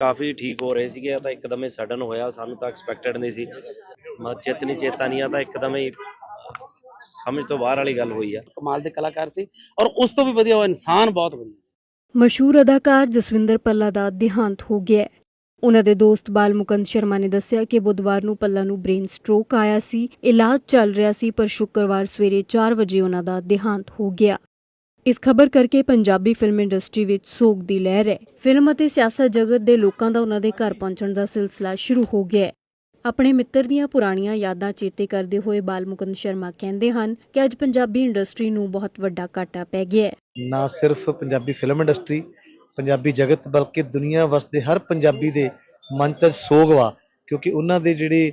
ਕਾਫੀ ਠੀਕ ਹੋ ਰਹੇ ਸੀਗੇ, ਤਾਂ ਇੱਕਦਮ ਹੀ ਸਡਨ ਹੋਇਆ, ਸਾਨੂੰ ਤਾਂ ਐਕਸਪੈਕਟਡ ਨਹੀਂ ਸੀ। ਮ ਚੇਤਨੀ ਚੇਤਾਨੀਆਂ ਤਾਂ ਇੱਕਦਮ ਹੀ ਸਮਝ ਤੋਂ ਬਾਹਰ ਵਾਲੀ ਗੱਲ ਹੋਈ ਆ। ਕਮਾਲ ਦੇ ਕਲਾਕਾਰ ਸੀ ਔਰ ਉਸ ਤੋਂ ਵੀ ਵਧੀਆ ਉਹ ਇਨਸਾਨ ਬਹੁਤ ਵਧੀਆ ਸੀ। ਮਸ਼ਹੂਰ ਅਦਾਕਾਰ ਜਸਵਿੰਦਰ ਪੱਲਾ ਦਾ ਦੇਹਾਂਤ ਹੋ ਗਿਆ ਉਹਨਾਂ ਦੇ ਦੋਸਤ ਬਾਲ ਮੁਕੰਦ ਸ਼ਰਮਾ ਨੇ ਦੱਸਿਆ ਕਿ ਬੁੱਧਵਾਰ ਨੂੰ ਪੱਲਾ ਨੂੰ ਬ੍ਰੇਨ ਸਟ੍ਰੋਕ ਆਇਆ ਸੀ, ਇਲਾਜ ਚੱਲ ਰਿਹਾ ਸੀ, ਪਰ ਸ਼ੁੱਕਰਵਾਰ ਸਵੇਰੇ 4 ਵਜੇ ਉਹਨਾਂ ਦਾ ਦੇਹਾਂਤ ਹੋ ਗਿਆ। ਇਸ ਖਬਰ ਕਰਕੇ ਪੰਜਾਬੀ ਫਿਲਮ ਇੰਡਸਟਰੀ ਵਿੱਚ ਸੋਗ ਦੀ ਲਹਿਰ ਹੈ। ਫਿਲਮ ਅਤੇ ਸਿਆਸਤ ਜਗਤ ਦੇ ਲੋਕਾਂ ਦਾ ਉਹਨਾਂ ਦੇ ਘਰ ਪਹੁੰਚਣ ਦਾ ਸਿਲਸਿਲਾ ਸ਼ੁਰੂ ਹੋ ਗਿਆ ਹੈ। ਆਪਣੇ ਮਿੱਤਰ ਦੀਆਂ ਪੁਰਾਣੀਆਂ ਯਾਦਾਂ ਚੇਤੇ ਕਰਦੇ ਹੋਏ ਬਾਲ ਮੁਕੰਦ ਸ਼ਰਮਾ ਕਹਿੰਦੇ ਹਨ ਕਿ ਅੱਜ ਪੰਜਾਬੀ ਇੰਡਸਟਰੀ ਨੂੰ ਬਹੁਤ ਵੱਡਾ ਘਾਟਾ ਪੈ ਗਿਆ ਹੈ। ਨਾ ਸਿਰਫ ਪੰਜਾਬੀ ਫਿਲਮ ਇੰਡਸਟਰੀ ਪੰਜਾਬੀ ਜਗਤ, ਬਲਕਿ ਦੁਨੀਆ ਵਸਦੇ ਹਰ ਪੰਜਾਬੀ ਦੇ ਮਨ 'ਚ ਸੋਗ ਵਾ, ਕਿਉਂਕਿ ਉਹਨਾਂ ਦੇ ਜਿਹੜੇ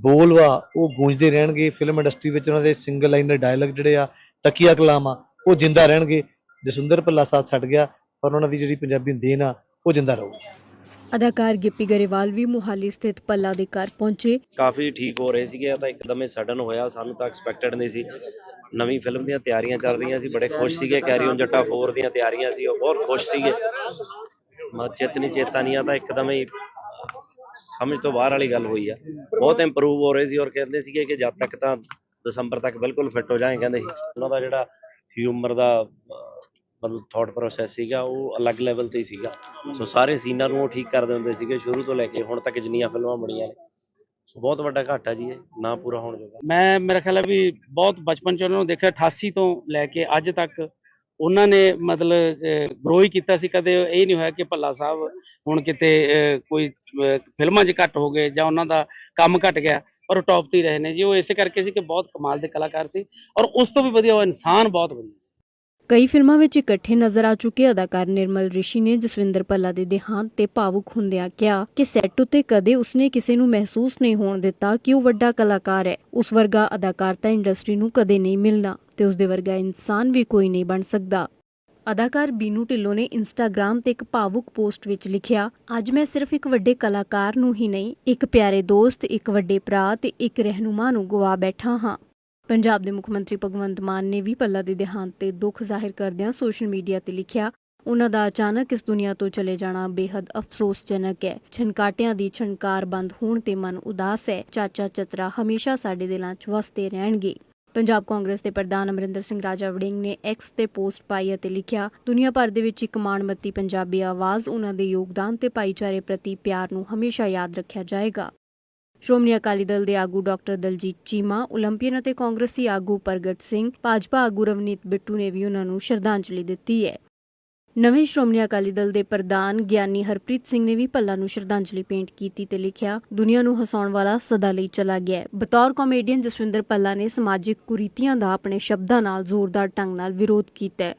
ਬੋਲ ਵਾ ਉਹ ਗੂੰਜਦੇ ਰਹਿਣਗੇ ਫਿਲਮ ਇੰਡਸਟਰੀ ਵਿੱਚ ਉਹਨਾਂ ਦੇ ਸਿੰਗਲ ਲਾਈਨਰ ਡਾਇਲੌਗ ਜਿਹੜੇ ਆ ਤਕੀਆ ਕਲਾਮ ਆ ਉਹ ਜਿੰਦਾ ਰਹਿਣਗੇ। ਜਸਵਿੰਦਰ ਭੱਲਾ ਸਾਥ ਛੱਡ ਗਿਆ ਪਰ ਉਹਨਾਂ ਦੀ ਜਿਹੜੀ ਪੰਜਾਬੀ ਦੇਨ ਆ ਉਹ ਜਿੰਦਾ ਰਹੂਗੀ। ਅਦਾਕਾਰ ਗਿੱਪੀ ਗਰੇਵਾਲ ਵੀ ਮੁਹਾਲੀ ਸਥਿਤ ਪੱਲਾ ਦੇ ਘਰ ਪਹੁੰਚੇ। ਕਾਫੀ ਠੀਕ ਹੋ ਰਹੇ ਸੀਗੇ ਤਾਂ ਇੱਕਦਮ ਹੀ ਸਡਨ ਹੋਇਆ ਸਾਨੂੰ ਤਾਂ ਐਕਸਪੈਕਟਡ ਨਹੀਂ ਸੀ। ਨਵੀਂ ਫਿਲਮ ਦੀਆਂ ਤਿਆਰੀਆਂ ਚੱਲ ਰਹੀਆਂ ਸੀ ਬੜੇ ਖੁਸ਼ ਸੀਗੇ ਕੈਰੀ ਔਨ ਜੱਟਾ 4 ਦੀਆਂ ਤਿਆਰੀਆਂ ਸੀ ਉਹ ਬਹੁਤ ਖੁਸ਼ ਸੀਗੇ। ਮ ਚੇਤਨੀ ਚੇਤਾਨੀਆਂ ਤਾਂ ਇੱਕਦਮ ਹੀ ਸਮਝ ਤੋਂ ਬਾਹਰ ਵਾਲੀ ਗੱਲ ਹੋਈ ਆ। ਬਹੁਤ ਇੰਪਰੂਵ ਹੋ ਰਹੇ ਸੀ ਔਰ ਕਹਿੰਦੇ ਸੀਗੇ ਕਿ ਜਦ ਤੱਕ ਤਾਂ ਦਸੰਬਰ ਤੱਕ ਬਿਲਕੁਲ ਫਿੱਟ ਹੋ ਜਾਏ। ਕਹਿੰਦੇ ਸੀ ਉਹਨਾਂ ਦਾ ਜਿਹੜਾ ਹਿਊਮਰ ਦਾ ਮਤਲਬ ਥਾਟ ਪ੍ਰੋਸੈਸ ਸੀਗਾ, ਉਹ ਅਲੱਗ ਲੈਵਲ ਤੇ ਹੀ ਸੀਗਾ। ਸੋ ਸਾਰੇ ਸੀਨਾਂ ਨੂੰ ਉਹ ਠੀਕ ਕਰਦੇ ਹੁੰਦੇ ਸੀਗੇ ਸ਼ੁਰੂ ਤੋਂ ਲੈ ਕੇ ਹੁਣ ਤੱਕ ਜਿੰਨੀਆਂ ਫਿਲਮਾਂ ਬਣੀਆਂ ਨੇ। ਸੋ ਬਹੁਤ ਵੱਡਾ ਘਾਟਾ ਜੀ ਇਹ, ਨਾ ਪੂਰਾ ਹੋਣ ਜੋਗਾ। ਮੈਂ, ਮੇਰਾ ਖਿਆਲ ਹੈ ਵੀ ਬਹੁਤ ਬਚਪਨ ਚ ਉਹਨਾਂ ਨੂੰ ਦੇਖਿਆ 88 ਤੋਂ ਲੈ ਕੇ ਅੱਜ ਤੱਕ ਉਹਨਾਂ ਨੇ ਮਤਲਬ ਗਰੋ ਹੀ ਕੀਤਾ ਸੀ, ਕਦੇ ਇਹ ਨਹੀਂ ਹੋਇਆ ਕਿ ਭੱਲਾ ਸਾਹਿਬ ਹੁਣ ਕਿਤੇ ਕੋਈ ਫਿਲਮਾਂ 'ਚ ਘੱਟ ਹੋ ਗਏ ਜਾਂ ਉਹਨਾਂ ਦਾ ਕੰਮ ਘਟ ਗਿਆ, ਪਰ ਉਹ ਟੌਪ ਤੇ ਹੀ ਰਹੇ ਨੇ ਜੀ। ਉਹ ਇਸੇ ਕਰਕੇ ਸੀ ਕਿ ਬਹੁਤ ਕਮਾਲ ਦੇ ਕਲਾਕਾਰ ਸੀ ਔਰ ਉਸ ਤੋਂ ਵੀ ਵਧੀਆ ਉਹ ਇਨਸਾਨ ਬਹੁਤ ਵਧੀਆ ਸੀ। ਕਈ ਫਿਲਮਾਂ ਵਿੱਚ ਇਕੱਠੇ ਨਜ਼ਰ ਆ ਚੁੱਕੇ ਅਦਾਕਾਰ ਨਿਰਮਲ ਰਿਸ਼ੀ ਨੇ ਜਸਵਿੰਦਰ ਭੱਲਾ ਦੇ ਦੇਹਾਂਤ ਤੇ ਭਾਵੁਕ ਹੁੰਦਿਆਂ ਕਿਹਾ ਕਿ ਸੈੱਟ ਉੱਤੇ ਕਦੇ ਉਸਨੇ ਕਿਸੇ ਨੂੰ ਮਹਿਸੂਸ ਨਹੀਂ ਹੋਣ ਦਿੱਤਾ ਕਿ ਉਹ ਵੱਡਾ ਕਲਾਕਾਰ ਹੈ। ਉਸ ਵਰਗਾ ਅਦਾਕਾਰ ਤਾਂ ਇੰਡਸਟਰੀ ਨੂੰ ਕਦੇ ਨਹੀਂ ਮਿਲਣਾ ਤੇ ਉਸ ਦੇ ਵਰਗਾ ਇਨਸਾਨ ਵੀ ਕੋਈ ਨਹੀਂ ਬਣ ਸਕਦਾ। ਅਦਾਕਾਰ ਬੀਨੂ ਢਿੱਲੋਂ ਨੇ ਇੰਸਟਾਗ੍ਰam ਤੇ ਇੱਕ ਭਾਵੁਕ ਪੋਸਟ ਵਿੱਚ ਲਿਖਿਆ, ਅੱਜ ਮੈਂ ਸਿਰਫ ਇੱਕ ਵੱਡੇ ਕਲਾਕਾਰ ਨੂੰ ਹੀ ਨਹੀਂ, ਇੱਕ ਪਿਆਰੇ ਦੋਸਤ, ਇੱਕ ਵੱਡੇ ਭਰਾ ਤੇ ਇੱਕ ਰਹਿਨੁਮਾ ਨੂੰ ਗਵਾ ਬੈਠਾ ਹਾਂ। ਪੰਜਾਬ ਦੇ ਮੁੱਖ ਮੰਤਰੀ ਭਗਵੰਤ ਮਾਨ ਨੇ ਵੀ ਪੱਲਾ ਦੇ ਦੇਹਾਂਤ ਤੇ ਦੁੱਖ ਜ਼ਾਹਿਰ ਕਰਦਿਆਂ ਸੋਸ਼ਲ ਮੀਡੀਆ ਤੇ ਲਿਖਿਆ, ਉਹਨਾਂ ਦਾ ਅਚਾਨਕ ਇਸ ਦੁਨੀਆ ਤੋਂ ਚਲੇ ਜਾਣਾ ਬੇहद ਅਫਸੋਸਜਨਕ ਹੈ। ਛਣਕਾਟਿਆਂ ਦੀ ਛਣਕਾਰ ਬੰਦ ਹੋਣ ਤੇ ਮਨ ਉਦਾਸ ਹੈ। ਚਾਚਾ ਚਤਰਾ ਹਮੇਸ਼ਾ ਸਾਡੇ ਦਿਲਾਂ 'ਚ ਵਸਦੇ ਰਹਿਣਗੇ। ਪੰਜਾਬ ਕਾਂਗਰਸ ਦੇ ਪ੍ਰਧਾਨ ਅਮਰਿੰਦਰ ਸਿੰਘ ਰਾਜਾ ਵੜਿੰਗ ਨੇ ਐਕਸ ਤੇ ਪੋਸਟ ਪਾਈ ਅਤੇ ਲਿਖਿਆ, ਦੁਨੀਆ ਭਰ ਦੇ ਵਿੱਚ ਇੱਕ ਮਾਣਮੱਤੀ ਪੰਜਾਬੀ ਆਵਾਜ਼, ਉਹਨਾਂ ਦੇ ਯੋਗਦਾਨ ਤੇ ਭਾਈਚਾਰੇ ਪ੍ਰਤੀ ਪਿਆਰ ਨੂੰ ਹਮੇਸ਼ਾ ਯਾਦ ਰੱਖਿਆ ਜਾਏਗਾ। ਸ਼੍ਰੋਮਣੀ ਅਕਾਲੀ ਦਲ ਦੇ ਆਗੂ ਡਾਕਟਰ ਦਲਜੀਤ ਚੀਮਾ 올림픽ਨ ਅਤੇ ਕਾਂਗਰਸੀ ਆਗੂ ਪ੍ਰਗਟ ਸਿੰਘ, ਭਾਜਪਾ ਆਗੂ ਰਵਨੀਤ ਬਿੱਟੂ ਨੇ ਵੀ ਉਹਨਾਂ ਨੂੰ ਸ਼ਰਧਾਂਜਲੀ ਦਿੱਤੀ ਹੈ। ਨਵੇਂ ਸ਼੍ਰੋਮਣੀ ਅਕਾਲੀ ਦਲ ਦੇ ਪ੍ਰਧਾਨ ਗਿਆਨੀ ਹਰਪ੍ਰੀਤ ਸਿੰਘ ਨੇ ਵੀ ਭੱਲਾ ਨੂੰ ਸ਼ਰਧਾਂਜਲੀ ਭੇਂਟ ਕੀਤੀ ਤੇ ਲਿਖਿਆ, ਦੁਨੀਆ ਨੂੰ ਹਸਾਉਣ ਵਾਲਾ ਸਦਾ ਲਈ ਚਲਾ ਗਿਆ ਬਤੌਰ ਕਾਮੇਡੀਅਨ ਜਸਵਿੰਦਰ ਭੱਲਾ ਨੇ ਸਮਾਜਿਕ ਕੁਰੀਤੀਆਂ ਦਾ ਆਪਣੇ ਸ਼ਬਦਾਂ ਨਾਲ ਜ਼ੋਰਦਾਰ ਢੰਗ ਨਾਲ ਵਿਰੋਧ ਕੀਤਾ